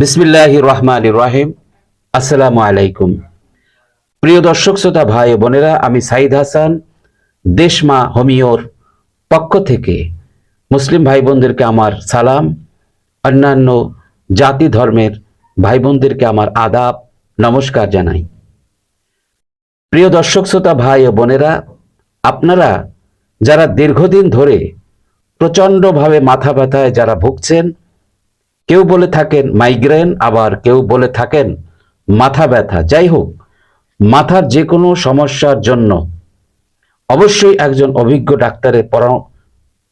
বিসমিল্লাহ রহমান রাহিম আসসালামু আলাইকুম প্রিয় দর্শক, শ্রোতা, ভাই বোনেরা, আমি সাইদ হাসান, দেশমা হোমিওর পক্ষ থেকে মুসলিম ভাই বোনদেরকে আমার সালাম, অন্যান্য জাতি ধর্মের ভাই বোনদেরকে আমার আদাব, নমস্কার জানাই। প্রিয় দর্শক, শ্রোতা, ভাই ও বোনেরা, আপনারা যারা দীর্ঘদিন ধরে প্রচণ্ডভাবে মাথা ব্যথায় যারা ভুগছেন কেউ বলে থাকেন মাইগ্রেন আবার কেউ বলে থাকেন মাথা ব্যথা। যাই হোক, মাথার যে কোনো সমস্যার জন্য অবশ্যই একজন অভিজ্ঞ ডাক্তারের পরা-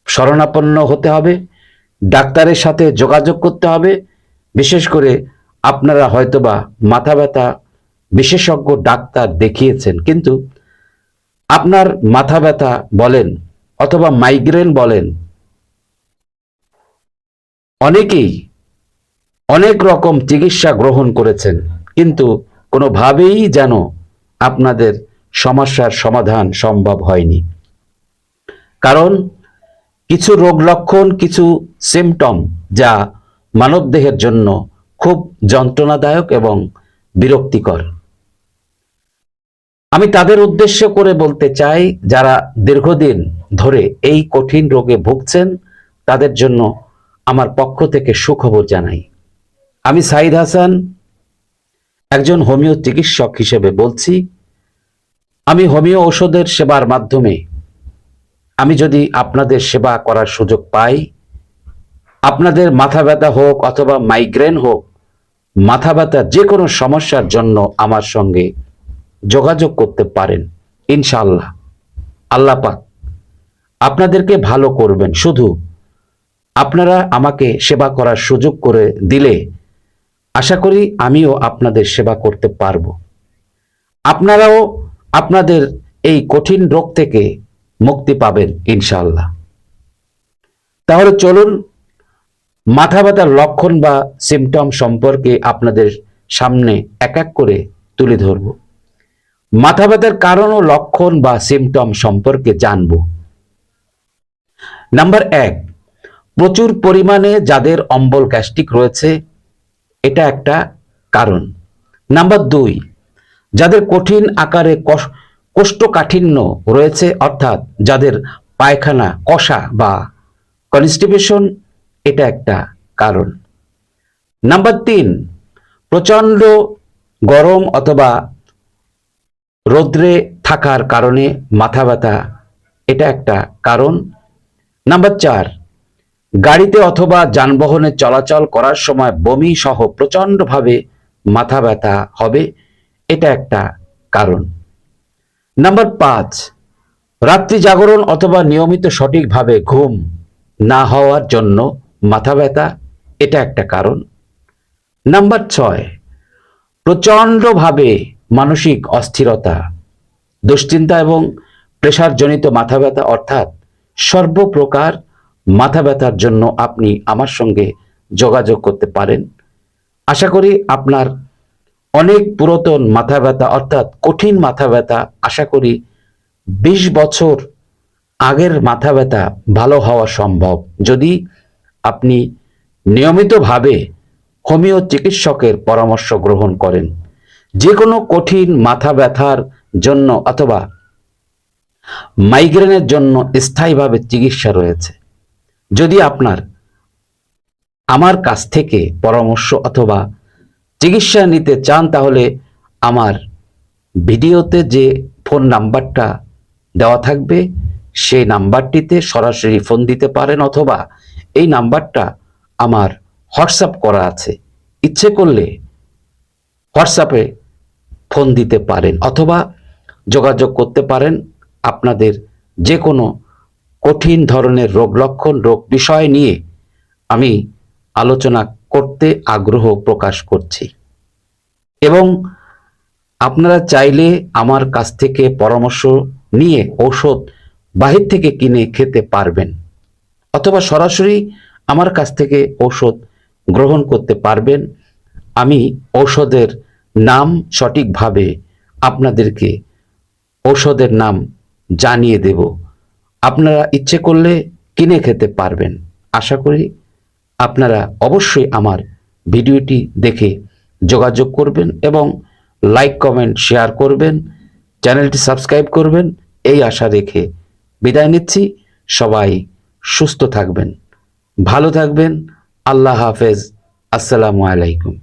শরণাপন্ন হতে হবে, ডাক্তারের সাথে যোগাযোগ করতে হবে। বিশেষ করে আপনারা হয়তোবা মাথা ব্যথা বিশেষজ্ঞ ডাক্তার দেখিয়েছেন, কিন্তু আপনার মাথা ব্যথা বলেন অথবা মাইগ্রেন বলেন, অনেকেই অনেক রকম চিকিৎসা গ্রহণ করেছেন, কিন্তু কোনোভাবেই যেন আপনাদের সমস্যার সমাধান সম্ভব হয়নি। কারণ কিছু রোগ লক্ষণ, কিছু সিমটম যা মানবদেহের জন্য খুব যন্ত্রণাদায়ক এবং বিরক্তিকর। আমি তাদের উদ্দেশ্য করে বলতে চাই, যারা দীর্ঘদিন ধরে এই কঠিন রোগে ভুগছেন, তাদের জন্য আমার পক্ষ থেকে সুখবর জানাই। আমি সাইদ হাসান, একজন হোমিও চিকিৎসক হিসেবে বলছি, আমি হোমিও ওষুধের সেবার মাধ্যমে, আমি যদি আপনাদের সেবা করার সুযোগ পাই, আপনাদের মাথা ব্যথা হোক অথবা মাইগ্রেন হোক, মাথা ব্যথা যে কোনো সমস্যার জন্য আমার সঙ্গে যোগাযোগ করতে পারেন ইনশাল্লাহ আল্লাহ পাক আপনাদেরকে ভালো করবেন। শুধু আপনারা আমাকে সেবা করার সুযোগ করে দিলে আশা করি আমিও আপনাদের সেবা করতে পারব। আপনারাও আপনাদের এই কঠিন রোগ থেকে মুক্তি পাবেন ইনশাআল্লাহ। তাহলে চলুন, মাথা ব্যথার লক্ষণ বা সিমটম সম্পর্কে আপনাদের সামনে এক এক করে তুলে ধরব। মাথা ব্যথার কারণ ও লক্ষণ বা সিমটম সম্পর্কে জানব। নাম্বার এক, প্রচুর পরিমাণে যাদের অম্বল গ্যাস্ট্রিক রয়েছে এটা একটা কারণ। নাম্বার দুই, যাদের কঠিন আকারে কষ- কোষ্ঠকাঠিন্য রয়েছে, অর্থাৎ যাদের পায়খানা কষা বা কনস্টিপেশন এটা একটা কারণ। নাম্বার তিন, প্রচণ্ড গরম অথবা রৌদ্রে থাকার কারণে মাথা ব্যথা, এটা একটা কারণ। নাম্বার চার গাড়িতে অথবা যানবাহনে চলাচল করার সময় বমি সহ প্রচণ্ডভাবে মাথা ব্যথা হবে, এটা একটা কারণ। নাম্বার পাঁচ, রাত্রি জাগরণ অথবা নিয়মিত সঠিকভাবে ঘুম না হওয়ার জন্য মাথা ব্যথা, এটা একটা কারণ। নাম্বার ছয়, প্রচণ্ডভাবে মানসিক অস্থিরতা, দুশ্চিন্তা এবং প্রেশারজনিত মাথা ব্যথা অর্থাৎ সর্বপ্রকার মাথা ব্যথার জন্য আপনি আমার সঙ্গে যোগাযোগ করতে পারেন। আশা করি আপনার অনেক পুরাতন মাথা ব্যথা, অর্থাৎ কঠিন মাথা ব্যথা, আশা করি বিশ বছর আগের মাথা ব্যথা ভালো হওয়া সম্ভব। যদি আপনি নিয়মিতভাবে হোমিও চিকিৎসকের পরামর্শ গ্রহণ করেন যে কোনো কঠিন মাথা ব্যথার জন্য অথবা মাইগ্রেনের জন্য স্থায়ীভাবে চিকিৎসা রয়েছে। যদি আপনার, আমার কাছ থেকে পরামর্শ অথবা চিকিৎসা নিতে চান, তাহলে আমার ভিডিওতে যে ফোন নাম্বারটা দেওয়া থাকবে, সেই নাম্বারটিতে সরাসরি ফোন দিতে পারেন অথবা এই নাম্বারটা আমার হোয়াটসঅ্যাপ করা আছে। ইচ্ছে করলে হোয়াটসঅ্যাপে ফোন দিতে পারেন অথবা যোগাযোগ করতে পারেন। আপনাদের যে কোনো কঠিন ধরনের রোগ লক্ষণ রোগ বিষয় নিয়ে আমি আলোচনা করতে আগ্রহ প্রকাশ করছি। এবং আপনারা চাইলে আমার কাছ থেকে পরামর্শ নিয়ে ঔষধ বাহির থেকে কিনে খেতে পারবেন। অথবা সরাসরি আমার কাছ থেকে ঔষধ গ্রহণ করতে পারবেন। আমি ঔষধের নাম সঠিকভাবে আপনাদেরকে ঔষধের নাম জানিয়ে দেব। আপনারা ইচ্ছে করলে কিনে খেতে পারবেন। আশা করি আপনারা অবশ্যই আমার ভিডিওটি দেখে যোগাযোগ করবেন এবং লাইক কমেন্ট শেয়ার করবেন। চ্যানেলটি সাবস্ক্রাইব করবেন। এই আশা রেখে বিদায় নিচ্ছি। সবাই সুস্থ থাকবেন। ভালো থাকবেন। আল্লাহ হাফেজ। আসসালামু আলাইকুম।